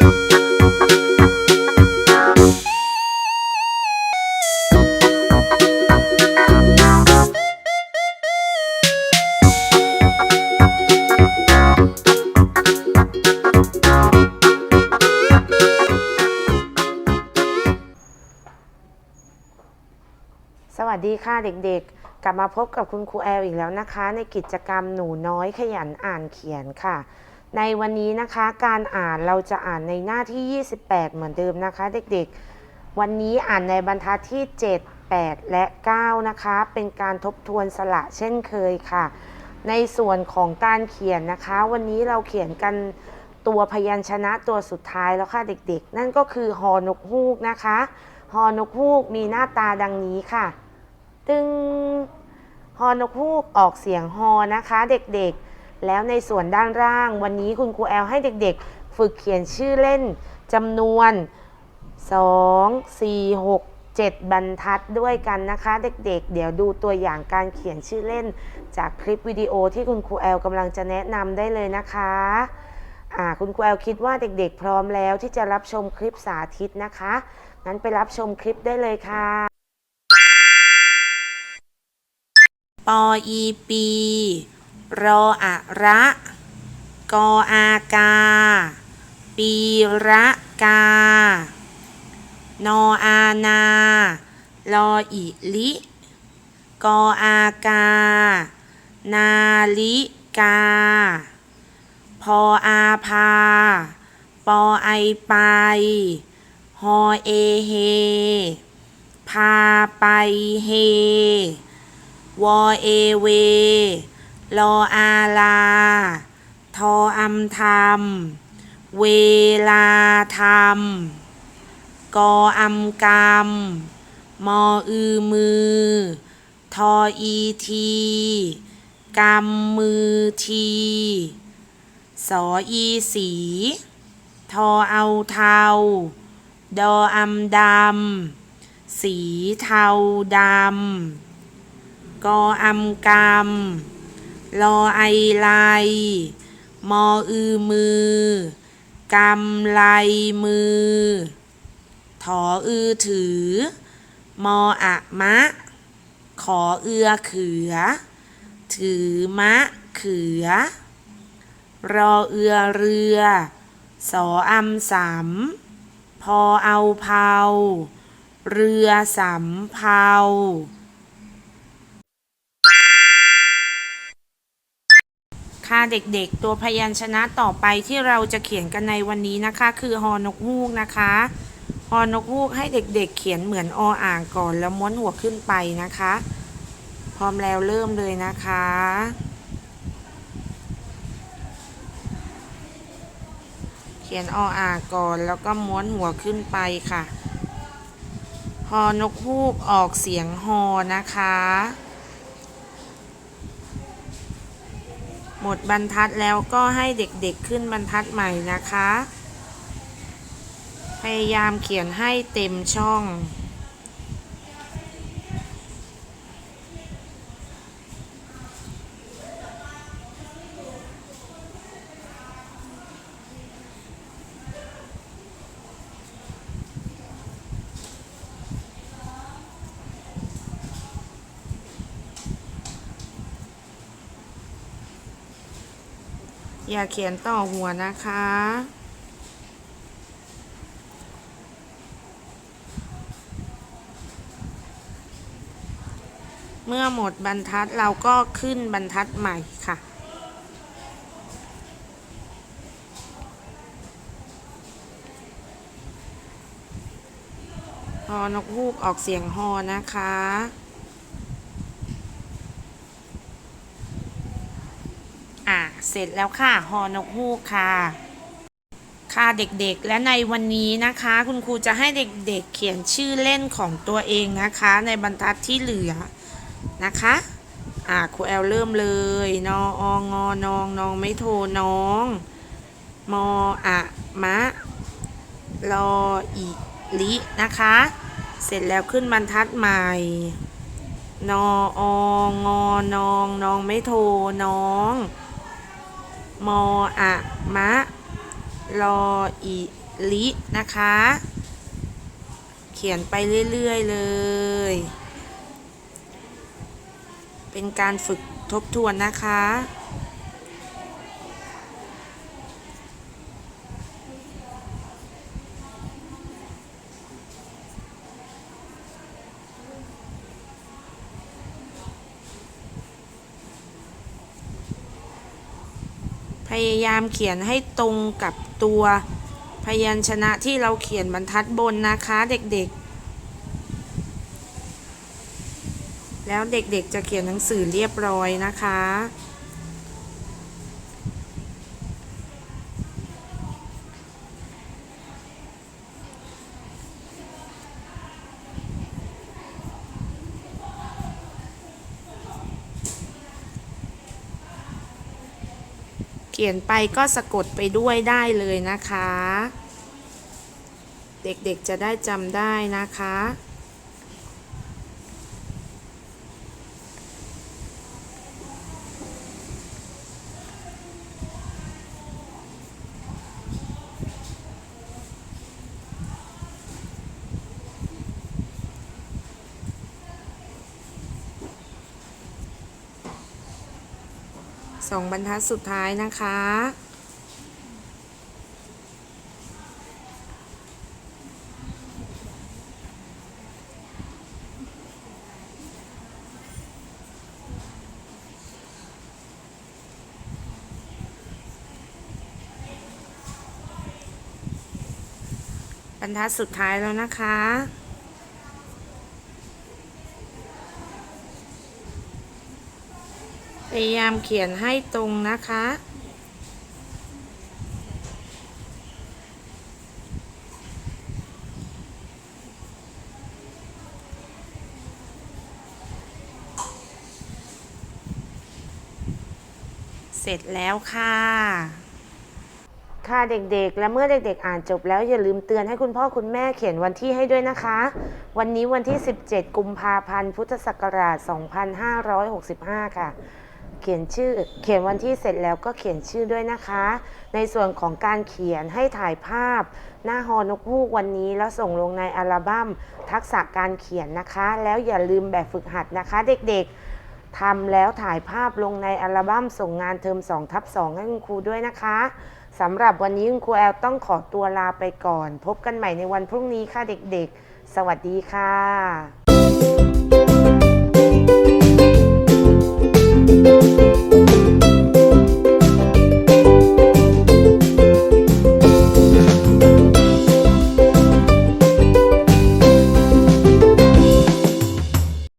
สวัสดีค่ะเด็กๆ กลับมาพบกับคุณครูแอลอีกแล้วนะคะ ในกิจกรรมหนูน้อยขยันอ่านเขียนค่ะ ในวันนี้นะคะการอ่านเราจะอ่านในหน้าที่ 28 เหมือนเดิมนะคะ เด็กๆ วันนี้อ่านในบรรทัดที่ 7 8 และ 9 นะคะ เป็นการทบทวนสระเช่นเคยค่ะ ในส่วนของการเขียนนะคะ วันนี้เราเขียนกันตัวพยัญชนะตัวสุดท้ายแล้วค่ะเด็กๆ นั่นก็คือฮอนกฮูกนะคะฮอนกฮูกมีหน้าตาดังนี้ค่ะ ตึงฮอนกฮูกออกเสียงฮอนะคะ เด็กๆ แล้วในส่วนด้านล่าง วันนี้คุณครูแอลให้เด็กๆ ฝึกเขียนชื่อเล่นจำนวน 2 4 6 7 บรรทัดด้วยกันนะคะ เด็กๆ เดี๋ยวดูตัวอย่างการเขียนชื่อเล่น จากคลิปวิดีโอที่คุณครูแอลกำลังจะแนะนำได้เลยนะคะคุณครูแอลคิดว่าเด็กๆ พร้อมแล้วที่จะรับชมคลิปสาธิตนะคะ งั้นไปรับชมคลิปได้เลยค่ะ ปออีปี รออะระ กออากา ปีระกา นออานาลออิลิ กออากา นาลิกา พออาพา ปอไอไป ฮอเอเฮ พาไปเฮ วอเอเว ลออาลา ทออัมทำเวลาทำกออัมกรรม มออือมือ ทออีทีกำมือทีสออีสี ทอเอาเทา ดออำดำ สีเทาดำ กออำกำ ลอไอไลมออือมือกำไลมือ ถออือถือ มออะมะ ขอเอือเขือ ถือมะเขือ รอเอือเรือ สออำสำพอเอาเผา เรือสำเภา ค่ะเด็กๆ ตัวพยัญชนะต่อไปที่เราจะเขียนกันในวันนี้นะคะ คือฮอนกฮูกนะคะฮอนกฮูกให้เด็กๆ เขียนเหมือนออ่างก่อนแล้วม้วนหัวขึ้นไปนะคะ พร้อมแล้วเริ่มเลยนะคะเขียนออ่างก่อนแล้วก็ม้วนหัวขึ้นไปค่ะ ฮอนกฮูกออกเสียงฮอนะคะ มดบรรทัดแล้วก็ให้เด็กๆขึ้นบรรทัดใหม่นะคะ พยายามเขียนให้เต็มช่อง อย่าเขียนต่อหัวนะคะ เมื่อหมดบรรทัดเราก็ขึ้นบรรทัดใหม่ค่ะ ฮอนกฮูกออกเสียงฮอนะคะ อะ เสร็จแล้วค่ะฮอนกฮูกค่ะ ค่ะเด็กๆ และในวันนี้นะคะ คุณครูจะให้เด็กๆ เขียนชื่อเล่นของตัวเองนะคะ ในบรรทัดที่เหลือนะคะอะครูแอลเริ่มเลยนอองอนองนองไม่โทน้อง มออะมะรออีลินะคะ เสร็จแล้วขึ้นบรรทัดใหม่ นอองอนองนองไม่โทน้อง มออะมะรออีลินะคะ เขียนไปเรื่อยๆเลย เป็นการฝึกทบทวนนะคะ พยายามเขียนให้ตรงกับตัวพยัญชนะที่เราเขียนบรรทัดบนนะคะเด็กๆ แล้วเด็กๆจะเขียนหนังสือเรียบร้อยนะคะ ขียนไปก็สะกดไปด้วยได้เลยนะคะ เด็กๆจะได้จำได้นะคะ สองบรรทัดสุดท้ายนะคะ บรรทัดสุดท้ายแล้วนะคะ พยายามเขียนให้ตรงนะคะ เสร็จแล้วค่ะค่ะเด็กๆ และเมื่อเด็กๆ อ่านจบแล้วอย่าลืมเตือนให้คุณพ่อคุณแม่เขียนวันที่ให้ด้วยนะคะ วันนี้วันที่ 17 กุมภาพันธ์ พุทธศักราช 2565 ค่ะ เขียนชื่อ เขียนวันที่เสร็จแล้วก็เขียนชื่อด้วยนะคะ ในส่วนของการเขียนให้ถ่ายภาพ หน้าฮอนกฮูกวันนี้แล้วส่งลงในอัลบั้มทักษะการเขียนนะคะ แล้วอย่าลืมแบบฝึกหัดนะคะ เด็กๆทำแล้วถ่ายภาพลงในอัลบั้มส่งงานเทอม2ทับ2ให้คุณครูด้วยนะคะสำหรับวันนี้คุณครูแอลต้องขอตัวลาไปก่อน พบกันใหม่ในวันพรุ่งนี้ค่ะเด็กๆ สวัสดีค่ะ